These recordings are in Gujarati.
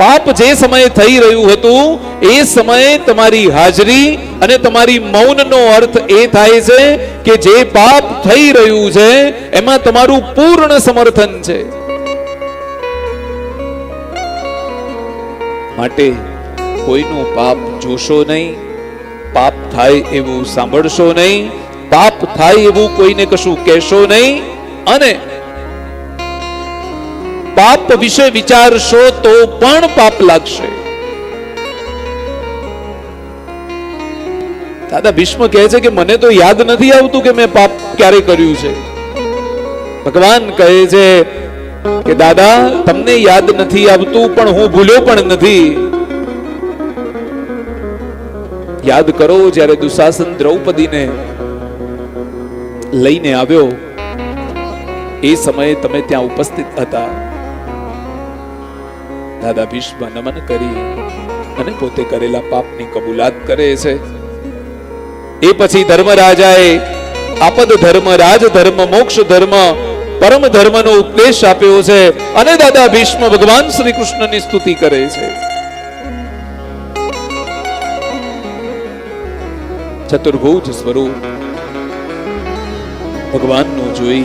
પાપ જે સમયે થઈ રહ્યું હતું, એ સમયે તમારી હાજરી અને તમારી મૌનનો અર્થ એ થાય છે કે જે પાપ થઈ રહ્યું છે, એમાં તમારું પૂર્ણ સમર્થન છે. માટે કોઈનું પાપ જોશો નહીં, પાપ થાય એવું સાંભળશો નહીં, પાપ થાય એવું કોઈને કશું કહેશો નહીં, અને પાપ વિશે વિચારશો તો પણ પાપ લાગશે. દાદા, ભીષ્મ કહે છે કે મને તો યાદ નથી આવતું કે મેં પાપ ક્યારે કર્યું છે. ભગવાન કહે છે કે, દાદા, તમને યાદ નથી આવતું, પણ હું ભૂલ્યો પણ નથી. યાદ કરો, જ્યારે દુશાસન દ્રૌપદીને લઈને આવ્યો, એ સમયે તમે ત્યાં ઉપસ્થિત હતા. દાદા ભીષ્મ નમન કરી અને પોતે કરેલા પાપની કબૂલાત કરે છે. એ પછી ધર્મરાજાએ આપદ ધર્મ, રાજ ધર્મ, મોક્ષ ધર્મ, પરમ ધર્મનો ઉપદેશ આપ્યો છે અને દાદા ભીષ્મ ભગવાન શ્રી કૃષ્ણની સ્તુતિ કરે છે. ચતુર્ભુજ સ્વરૂપ ભગવાનનું જોઈ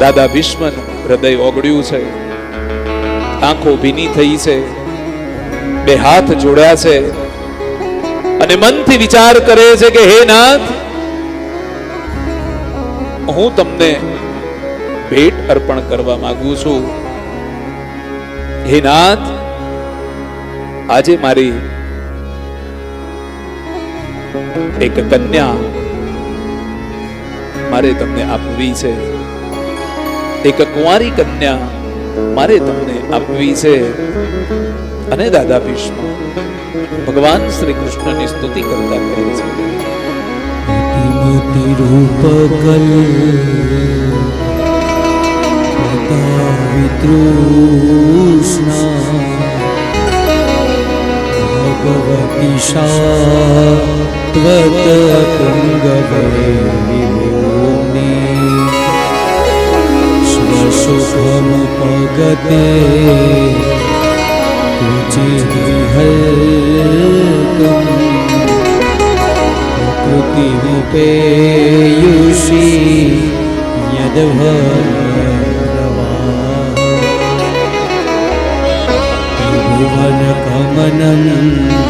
દાદા ભીષ્મનું હૃદય ઓગળ્યું છે. આંખો ભીની થઈ છે, બે હાથ જોડ્યા છે અને મનથી વિચાર કરે છે કે, હે નાથ, હું તમને ભેટ અર્પણ કરવા માંગુ છું. હે નાથ, આજે મારી એક કન્યા મારે તમને આપવી છે. એક કુંવારી કન્યા મારે તમને આપવી છે અને દાદા ભીષ્મ, ભગવાન શ્રી કૃષ્ણની સ્તુતિ કરતા કહે છે. મોતી રૂપ ભગવતી શાત્વત स्वसुखमुपगते कुचिहल्कम् प्रकृतिरूपेयुषी त्रिभुवनकमनम् हमालवल्लम्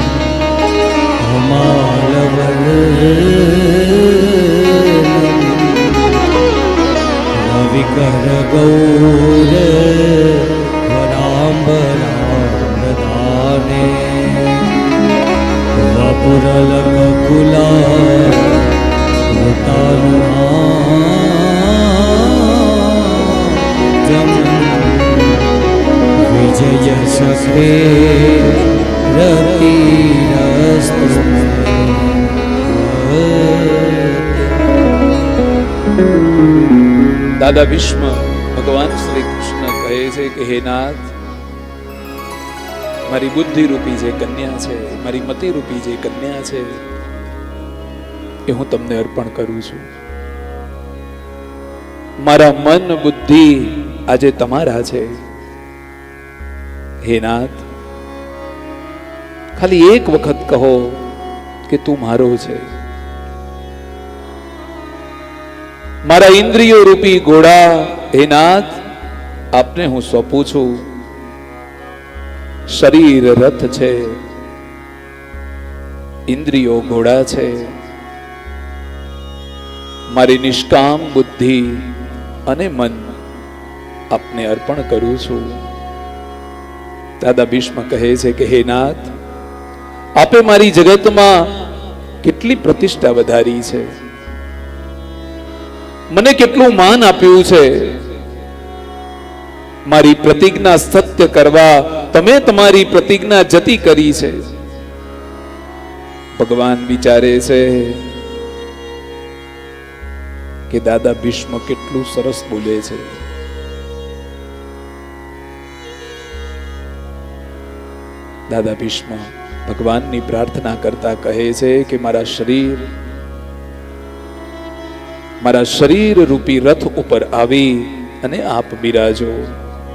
દાદા ભીષ્મ ભગવાન શ્રી કૃષ્ણ કહે છે કે, હે નાથ, મારી બુદ્ધિ રૂપી જે કન્યા છે, મારી મતિ રૂપી જે કન્યા છે, એ હું તમને અર્પણ કરું છું. મારા મન બુદ્ધિ આજે તમારા છે. હે નાથ, ખાલી એક વખત કહો કે તું મારો છે. મારા ઇન્દ્રિયો રૂપી ઘોડા, હે નાથ, આપને હું સોંપું છું. શરીર રથ છે, ઇન્દ્રિયો ઘોડા છે. મારી નિષ્કામ બુદ્ધિ અને મન આપને અર્પણ કરું છું. દાદા ભીષ્મ કહે છે કે, હે નાથ, આપે મારી જગતમાં કેટલી પ્રતિષ્ઠા વધારી છે? મને કેટલું માન આપ્યું છે? મારી પ્રતિજ્ઞા સત્ય કરવા તમે તમારી પ્રતિજ્ઞા જતી કરી છે. ભગવાન વિચારે છે કે દાદા ભીષ્મ કેટલું સરસ બોલે છે. દાદા ભીષ્મ, ભગવાનની પ્રાર્થના કરતા કહે છે કે મારા શરીર મારા શરીર રૂપી રથ ઉપર આવી અને આપ બિરાજો.